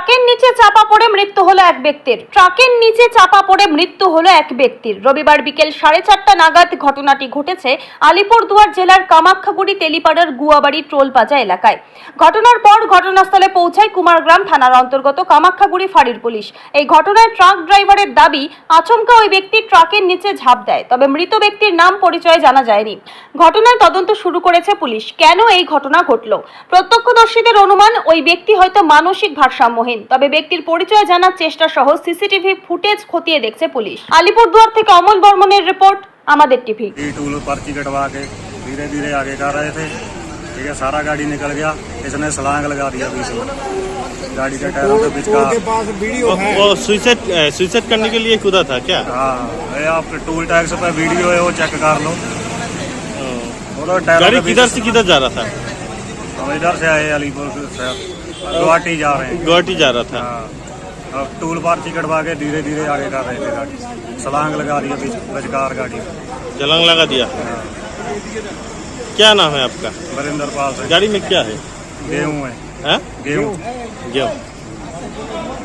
ট্রাকের নিচে চাপা পড়ে মৃত্যু হলো এক ব্যক্তির ট্রাকের নিচে চাপা পড়ে মৃত্যু হলো এক ব্যক্তির রবিবার বিকেল সাড়ে চারটা নাগাদ ঘটনাটি ঘটেছে আলিপুরদুয়ার জেলার কামাখ্যাগুড়ি তেলিপাড়ার গুয়াবাড়ি ট্রোলপাজা এলাকায় ঘটনার পর ঘটনাস্থলে পৌঁছায় কুমারগ্রাম থানার অন্তর্গত কামাখ্যাগুড়ি ফাঁড়ির পুলিশ এই ঘটনায় ট্রাক ড্রাইভারের দাবি আচমকা ওই ব্যক্তি ট্রাকের নিচে ঝাঁপ দেয় তবে মৃত ব্যক্তির নাম পরিচয় জানা যায়নি ঘটনার তদন্ত শুরু করেছে পুলিশ কেন এই ঘটনা ঘটল প্রত্যক্ষদর্শীদের অনুমান ওই ব্যক্তি হয়তো মানসিক ভারসাম্যহীন तो अभी व्यक्ति की পরিচয় জানার চেষ্টা সহ सीसीटीवी फुटेज खतीये देखছে পুলিশ আলিপুর দুয়ার থেকে অমল বর্মনের রিপোর্ট আমাদের টিভি हम इधर से आए अलीपुर से गुवाहाटी जा रहे हैं गुवाहाटी जा रहा था हाँ अब टूल पार कटवा के धीरे धीरे आगे कर रहे थे गाड़ी सलांग लगा दिया बजकार गाड़ी जलंग लगा दिया हाँ। क्या नाम है आपका वरिंदर पाल गाड़ी में क्या है गेहूँ है गेहूँ गेहूँ